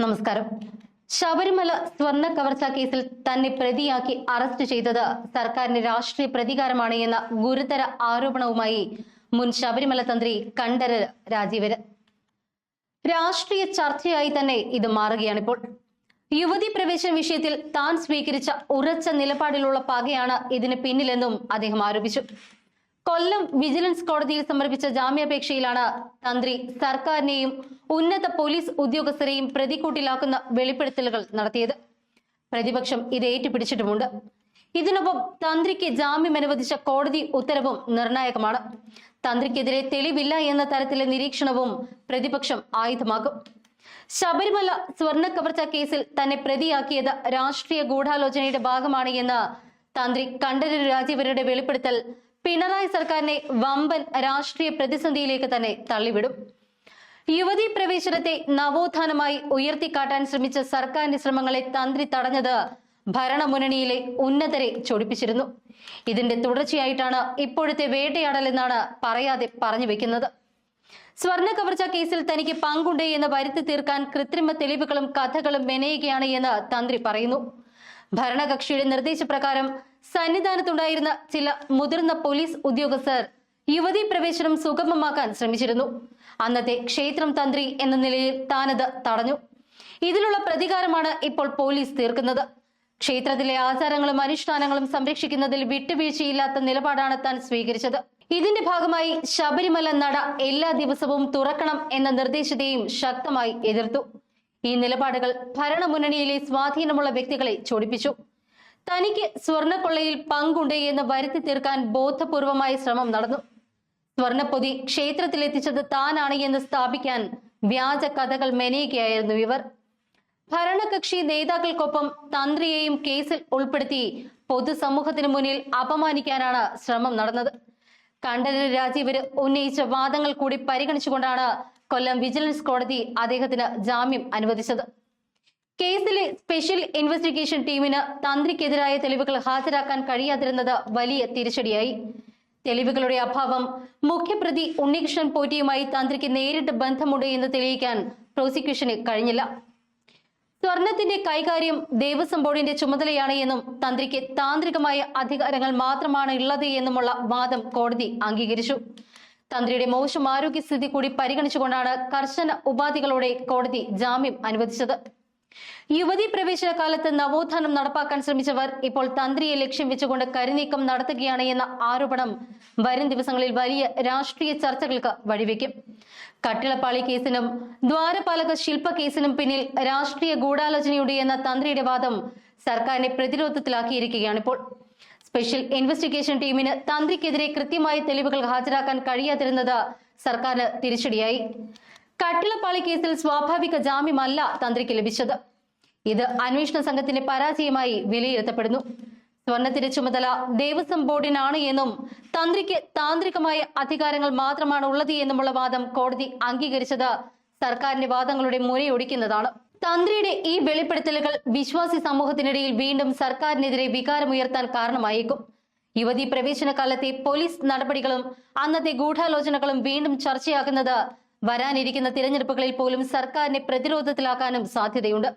നമസ്കാരം. ശബരിമല സ്വർണ കവർച്ചാ കേസിൽ തന്നെ പ്രതിയാക്കി അറസ്റ്റ് ചെയ്തത് സർക്കാരിന്റെ രാഷ്ട്രീയ പ്രതികാരമാണ് എന്ന ഗുരുതര ആരോപണവുമായി മുൻ ശബരിമല തന്ത്രി കണ്ഠര രാജീവര്. രാഷ്ട്രീയ ചർച്ചയായി തന്നെ ഇത് മാറുകയാണിപ്പോൾ. യുവതി പ്രവേശന വിഷയത്തിൽ താൻ സ്വീകരിച്ച ഉറച്ച നിലപാടിലുള്ള പകയാണ് ഇതിന് പിന്നിലെന്നും അദ്ദേഹം ആരോപിച്ചു. കൊല്ലം വിജിലൻസ് കോടതിയിൽ സമർപ്പിച്ച ജാമ്യാപേക്ഷയിലാണ് തന്ത്രി സർക്കാരിനെയും ഉന്നത പോലീസ് ഉദ്യോഗസ്ഥരെയും പ്രതിക്കൂട്ടിലാക്കുന്ന വെളിപ്പെടുത്തലുകൾ നടത്തിയത്. പ്രതിപക്ഷം ഇത് ഏറ്റുപിടിച്ചിട്ടുമുണ്ട്. ഇതിനൊപ്പം തന്ത്രിക്ക് ജാമ്യം അനുവദിച്ച കോടതി ഉത്തരവും നിർണായകമാണ്. തന്ത്രിക്കെതിരെ തെളിവില്ല എന്ന തരത്തിലെ നിരീക്ഷണവും പ്രതിപക്ഷം ആയുധമാക്കും. ശബരിമല സ്വർണ കവർച്ച കേസിൽ തന്നെ പ്രതിയാക്കിയത് രാഷ്ട്രീയ ഗൂഢാലോചനയുടെ ഭാഗമാണ് എന്ന് തന്ത്രി കണ്ഠരര് രാജീവരുടെ വെളിപ്പെടുത്തൽ പിണറായി സർക്കാരിനെ വമ്പൻ രാഷ്ട്രീയ പ്രതിസന്ധിയിലേക്ക് തന്നെ തള്ളിവിടും. യുവതി പ്രവേശനത്തെ നവോത്ഥാനമായി ഉയർത്തിക്കാട്ടാൻ ശ്രമിച്ച സർക്കാരിന്റെ ശ്രമങ്ങളെ തന്ത്രി തടഞ്ഞത് ഭരണമുന്നണിയിലെ ഉന്നതരെ ചൊടിപ്പിച്ചിരുന്നു. ഇതിന്റെ തുടർച്ചയായിട്ടാണ് ഇപ്പോഴത്തെ വേട്ടയാടൽ എന്നാണ് പറയാതെ പറഞ്ഞു വെക്കുന്നത്. സ്വർണ കവർച്ച കേസിൽ തനിക്ക് പങ്കുണ്ട് എന്ന് വരുത്തി തീർക്കാൻ കൃത്രിമ തെളിവുകളും കഥകളും മെനയുകയാണ് എന്ന് തന്ത്രി പറയുന്നു. ഭരണകക്ഷിയുടെ നിർദ്ദേശപ്രകാരം സന്നിധാനത്തുണ്ടായിരുന്ന ചില മുതിർന്ന പോലീസ് ഉദ്യോഗസ്ഥർ യുവതി പ്രവേശനം സുഗമമാക്കാൻ ശ്രമിച്ചിരുന്നു. അന്നത്തെ ക്ഷേത്രം തന്ത്രി എന്ന നിലയിൽ താനത് തടഞ്ഞു. ഇതിലുള്ള പ്രതികാരമാണ് ഇപ്പോൾ പോലീസ് തീർക്കുന്നത്. ക്ഷേത്രത്തിലെ ആചാരങ്ങളും അനുഷ്ഠാനങ്ങളും സംരക്ഷിക്കുന്നതിൽ വിട്ടുവീഴ്ചയില്ലാത്ത നിലപാടാണ് താൻ സ്വീകരിച്ചത്. ഇതിന്റെ ഭാഗമായി ശബരിമല നട എല്ലാ ദിവസവും തുറക്കണം എന്ന നിർദ്ദേശത്തെയും ശക്തമായി എതിർത്തു. ഈ നിലപാടുകൾ ഭരണമുന്നണിയിലെ സ്വാധീനമുള്ള വ്യക്തികളെ ചൊടിപ്പിച്ചു. തനിക്ക് സ്വർണക്കൊള്ളയിൽ പങ്കുണ്ട് എന്ന് വരുത്തി തീർക്കാൻ ബോധപൂർവമായ ശ്രമം നടന്നു. സ്വർണപ്പൊതി ക്ഷേത്രത്തിലെത്തിച്ചത് താനാണ് എന്ന് സ്ഥാപിക്കാൻ വ്യാജ കഥകൾ മെനയുകയായിരുന്നു ഇവർ. ഭരണകക്ഷി നേതാക്കൾക്കൊപ്പം തന്ത്രിയെയും കേസിൽ ഉൾപ്പെടുത്തി പൊതുസമൂഹത്തിന് മുന്നിൽ അപമാനിക്കാനാണ് ശ്രമം നടന്നത്. കണ്ഠരര് രാജീവര് ഉന്നയിച്ച വാദങ്ങൾ കൂടി പരിഗണിച്ചുകൊണ്ടാണ് കൊല്ലം വിജിലൻസ് കോടതി അദ്ദേഹത്തിന് ജാമ്യം അനുവദിച്ചത്. കേസിലെ സ്പെഷ്യൽ ഇൻവെസ്റ്റിഗേഷൻ ടീമിന് തന്ത്രിക്കെതിരായ തെളിവുകൾ ഹാജരാക്കാൻ കഴിയാതിരുന്നത് വലിയ തിരിച്ചടിയായി. തെളിവുകളുടെ അഭാവം മുഖ്യപ്രതി ഉണ്ണികൃഷ്ണൻ പോറ്റിയുമായി തന്ത്രിക്ക് നേരിട്ട് ബന്ധമുണ്ട് എന്ന് തെളിയിക്കാൻ പ്രോസിക്യൂഷന് കഴിഞ്ഞില്ല. സ്വർണത്തിന്റെ കൈകാര്യം ദേവസ്വം ബോർഡിന്റെ ചുമതലയാണ് എന്നും തന്ത്രിക്ക് താന്ത്രികമായ അധികാരങ്ങൾ മാത്രമാണ് ഉള്ളത് എന്നുമുള്ള വാദം കോടതി അംഗീകരിച്ചു. തന്ത്രിയുടെ മോശം ആരോഗ്യസ്ഥിതി കൂടി പരിഗണിച്ചുകൊണ്ടാണ് കർശന ഉപാധികളോടെ കോടതി ജാമ്യം അനുവദിച്ചത്. യുവതി പ്രവേശന കാലത്ത് നവോത്ഥാനം നടപ്പാക്കാൻ ശ്രമിച്ചവർ ഇപ്പോൾ തന്ത്രിയെ ലക്ഷ്യം വെച്ചുകൊണ്ട് കരുനീക്കം നടത്തുകയാണ് എന്ന ആരോപണം വരും ദിവസങ്ങളിൽ വലിയ രാഷ്ട്രീയ ചർച്ചകൾക്ക് വഴിവെക്കും. കട്ടിളപ്പാളി കേസിനും ദ്വാരപാലക ശില്പ കേസിനും പിന്നിൽ രാഷ്ട്രീയ ഗൂഢാലോചനയുണ്ട് എന്ന തന്ത്രിയുടെ വാദം സർക്കാരിനെ പ്രതിരോധത്തിലാക്കിയിരിക്കുകയാണിപ്പോൾ സ്പെഷ്യൽ ഇൻവെസ്റ്റിഗേഷൻ ടീമിന് തന്ത്രിക്കെതിരെ കൃത്യമായ തെളിവുകൾ ഹാജരാക്കാൻ കഴിയാതിരുന്നത് സർക്കാരിന് തിരിച്ചടിയായി. കട്ടിളപ്പാളി കേസിൽ സ്വാഭാവിക ജാമ്യമല്ല തന്ത്രിക്ക് ലഭിച്ചത്. ഇത് അന്വേഷണ സംഘത്തിന്റെ പരാജയമായി വിലയിരുത്തപ്പെടുന്നു. സ്വർണത്തിന്റെ ചുമതല ദേവസ്വം ബോർഡിനാണ് എന്നും തന്ത്രിക്ക് താന്ത്രികമായ അധികാരങ്ങൾ മാത്രമാണ് ഉള്ളത് എന്നുമുള്ള വാദം കോടതി അംഗീകരിച്ചത് സർക്കാരിന്റെ വാദങ്ങളുടെ മുരയൊടിക്കുന്നതാണ് തന്ത്രിയുടെ ഈ വെളിപ്പെടുത്തലുകൾ വിശ്വാസി സമൂഹത്തിനിടയിൽ വീണ്ടും സർക്കാരിനെതിരെ വികാരമുയർത്താൻ കാരണമായേക്കും. യുവതി പ്രവേശന കാലത്തെ പോലീസ് നടപടികളും അന്നത്തെ ഗൂഢാലോചനകളും വീണ്ടും ചർച്ചയാക്കുന്നത് വരാനിരിക്കുന്ന തിരഞ്ഞെടുപ്പുകളിൽ പോലും സർക്കാരിനെ പ്രതിരോധത്തിലാക്കാനും സാധ്യതയുണ്ട്.